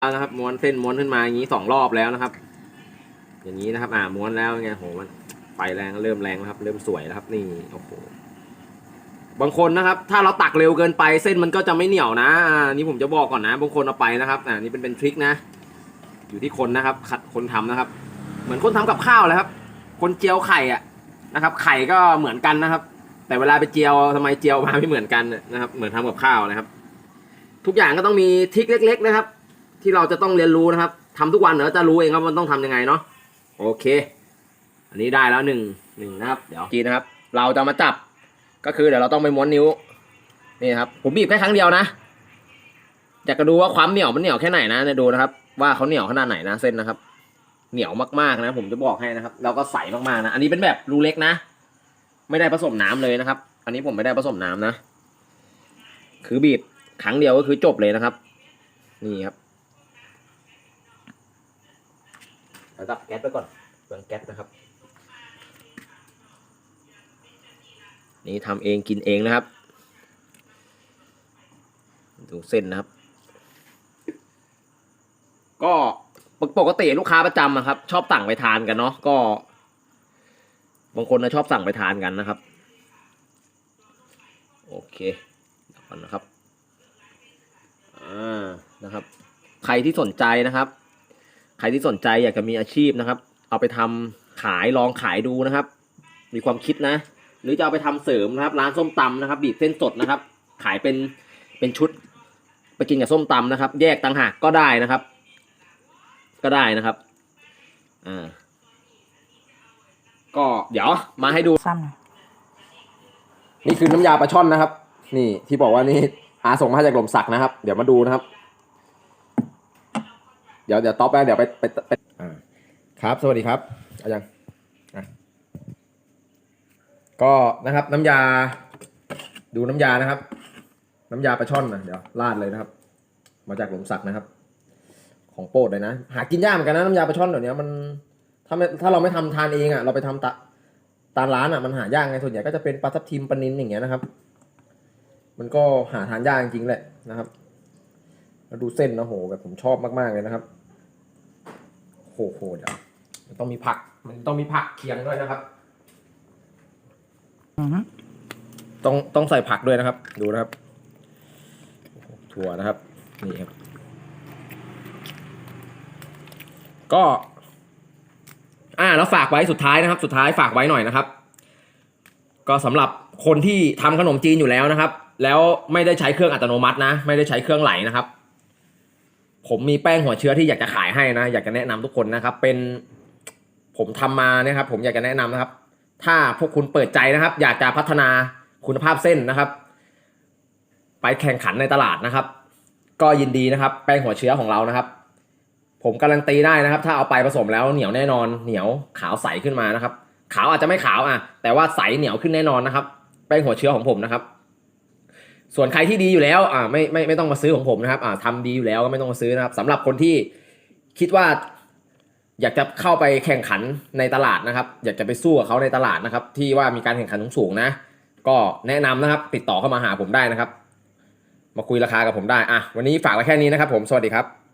แล้วนะครับม้วนเส้นม้วนขึ้นมาอย่างนี้สองรอบแล้วนะครับ อย่างนี้นะครับ อ่าม้วนแล้วไงโหมันไฟแรงเริ่มแรงแล้วครับ เริ่มสวยแล้วครับ นี่โอ้โหบางคนนะครับ ถ้าเราตักเร็วเกินไปเส้นมันก็จะไม่เหนียวนะอ่านี่ผมจะบอกก่อนนะ บางคนเอาไปนะครับอ่านี่เป็นเป็นทริคนะ อยู่ที่คนนะครับ ขัดคนทำนะครับ เหมือนคนทำกับข้าวเลยครับ คนเจียวไข่อะนะครับ ไข่ก็เหมือนกันนะครับ แต่เวลาไปเจียวทำไมเจียวมาไม่เหมือนกันนะครับ เหมือนทำกับข้าวนะครับ ทุกอย่างก็ต้องมีทริคเล็ก ๆ นะครับ ที่เราจะต้องเรียนรู้นะครับทำทุกวันเดี๋ยวจะรู้เองครับมันต้องทำยังไงเนาะโอเค อันนี้ได้แล้วหนึ่งหนึ่งนะครับ เดี๋ยวจีนะครับ เราจะมาจับก็คือเดี๋ยวเราต้องไปม้วนนิ้วนี่ครับ ผมบีบแค่ครั้งเดียวนะอยากจะดูว่าความเหนียวมันเหนียวแค่ไหนนะเนี่ยดูนะครับ ว่าเขาเหนียวขนาดไหนนะเส้นนะครับ เหนียวมากๆนะ ผมจะบอกให้นะครับ แล้วก็ใสมากๆนะอันนี้เป็นแบบรูเล็กนะ ไม่ได้ผสมน้ำเลยนะครับ อันนี้ผมไม่ได้ผสมน้ำนะ คือบีบครั้งเดียวก็คือจบเลยนะครับ นี่ครับเรา ดับแก๊สไปก่อนเปลืองแก๊สนะครับ นี่ทำเองกินเองนะครับ ดูเส้นนะครับ ก็ปกติลูกค้าประจำอะครับ ชอบสั่งไปทานกันเนาะก็ บางคนนะชอบสั่งไปทานกันนะครับ โอเคเดี๋ยวก่อนนะครับอ่านะครับ ใครที่สนใจนะครับ ใครที่สนใจอยากจะมีอาชีพนะครับ เอาไปทำขายลองขายดูนะครับ มีความคิดนะ หรือจะเอาไปทำเสริมนะครับ ร้านส้มตำนะครับ บีบเส้นสดนะครับ ขายเป็นเป็นชุดไปกินกับส้มตำนะครับ แยกต่างหากก็ได้นะครับ ก็ได้นะครับอ่าก็เดี๋ยวมาให้ดูซ้ำหน่อยนี่คือน้ำยาปลาช่อนนะครับ นี่ที่บอกว่านี่อาส่งมาจากลมสักนะครับ เดี๋ยวมาดูนะครับ เดี๋ยวเดี๋ยวต๊อปแล้วเดี๋ยวไปไปไปอ่าครับ สวัสดีครับอายังอะก็นะครับน้ำยา ดูน้ำยานะครับ น้ำยาปลาช่อนนะเดี๋ยวราดเลยนะครับ มาจากหลมสักนะครับ ของโปรดเลยนะ หากินยากเหมือนกันนะน้ำยาปลาช่อนเดี๋ยวนี้มันถ้าไม่ถ้าเราไม่ทำทานเองอะเราไปทำตะตามร้านอะมันหายากไงส่วนใหญ่ก็จะเป็นปลาทับทิมปลานินอย่างเงี้ยนะครับ มันก็หาทานยากจริงๆแหละนะครับแล้วดูเส้นนะโหแบบผมชอบมากๆเลยนะครับ หโหเดี๋ยวมันต้องมีผัก มันต้องมีผักเคียงด้วยนะครับ อือฮึต้องต้องใส่ผักด้วยนะครับ ดูนะครับโอ้โหถั่วนะครับ นี่ครับ ก็ อ่าแล้วฝากไว้สุดท้ายนะครับ สุดท้ายฝากไว้หน่อยนะครับ ก็สำหรับคนที่ทำขนมจีนอยู่แล้วนะครับ แล้วไม่ได้ใช้เครื่องอัตโนมัตินะ ไม่ได้ใช้เครื่องไหลนะครับ ผมมีแป้งหัวเชื้อที่อยากจะขายให้นะ อยากจะแนะนำทุกคนนะครับ เป็นผมทำมาเนี่ยครับ ผมอยากจะแนะนำนะครับ ถ้าพวกคุณเปิดใจนะครับ อยากจะพัฒนาคุณภาพเส้นนะครับ ไปแข่งขันในตลาดนะครับ ก็ยินดีนะครับ แป้งหัวเชื้อของเรานะครับ ผมการันตีได้นะครับ ถ้าเอาไปผสมแล้วเหนียวแน่นอน เหนียวขาวใสขึ้นมานะครับ ขาวอาจจะไม่ขาวอะ แต่ว่าใสเหนียวขึ้นแน่นอนนะครับ แป้งหัวเชื้อของผมนะครับ ส่วนใครที่ดีอยู่แล้วอ่าไม่ไม่ไม่ต้องมาซื้อของผมนะครับอ่าทำดีอยู่แล้วก็ไม่ต้องมาซื้อนะครับสำหรับคนที่คิดว่าอยากจะเข้าไปแข่งขันในตลาดนะครับ อยากจะไปสู้กับเขาในตลาดนะครับ ที่ว่ามีการแข่งขันสูงๆนะ ก็แนะนำนะครับ ติดต่อเข้ามาหาผมได้นะครับ มาคุยราคากับผมได้อะวันนี้ฝากไว้แค่นี้นะครับ ผมสวัสดีครับ